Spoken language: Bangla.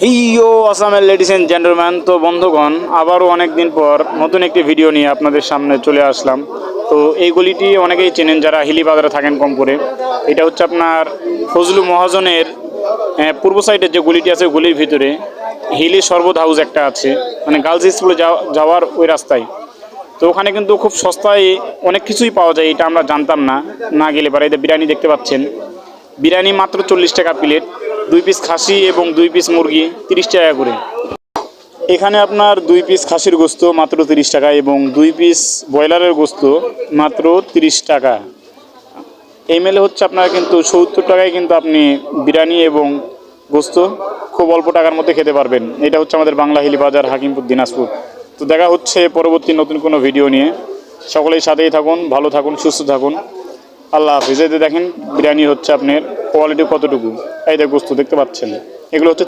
হিও আসামের লেডিস এন্ড জেন্টলম্যান তো বন্ধুগণ, আবারও অনেক দিন পর নতুন একটি ভিডিও নিয়ে আপনাদের সামনে চলে আসলাম। তো এই গলিটি অনেকেই চেনেন যারা হিলি বাজারে থাকেন কম করে এটা হচ্ছে আপনার ফজলু মহাজনের পূর্ব সাইডের যে গলিটি আছে, গলির ভিতরে হিলি শরবত হাউস একটা আছে। মানে গার্লস স্কুলে যাওয়া- যাওয়ার ওই রাস্তায়। তো ওখানে কিন্তু খুব সস্তায় অনেক কিছুই পাওয়া যায়, এটা আমরা জানতাম না। না গেলে পারে এদের বিরিয়ানি দেখতে পাচ্ছেন। বিরিয়ানি মাত্র চল্লিশ টাকা প্লেট দুই পিস খাসি এবং দুই পিস মুরগি, তিরিশ টাকা করে। এখানে আপনার দুই পিস খাসির গোস্ত মাত্র তিরিশ টাকা এবং দুই পিস ব্রয়লারের গোস্ত মাত্র তিরিশ টাকা। মেলে হচ্ছে আপনার কিন্তু সত্তর টাকায় কিন্তু আপনি বিরিয়ানি এবং গোস্ত খুব অল্প টাকার মধ্যে খেতে পারবেন। এটা হচ্ছে আমাদের বাংলা হিলি বাজার হাকিমপুর, দিনাজপুর। তো দেখা হচ্ছে পরবর্তী নতুন কোনো ভিডিও নিয়ে। সকলেই সাথেই থাকুন, ভালো থাকুন, সুস্থ থাকুন। আল্লাহ হাফিজ। দেখেন, বিরিয়ানি হচ্ছে আপনার কোয়ালিটি কতটুকু? এই দেখ বস্তু দেখতে পাচ্ছেন? এগুলো হচ্ছে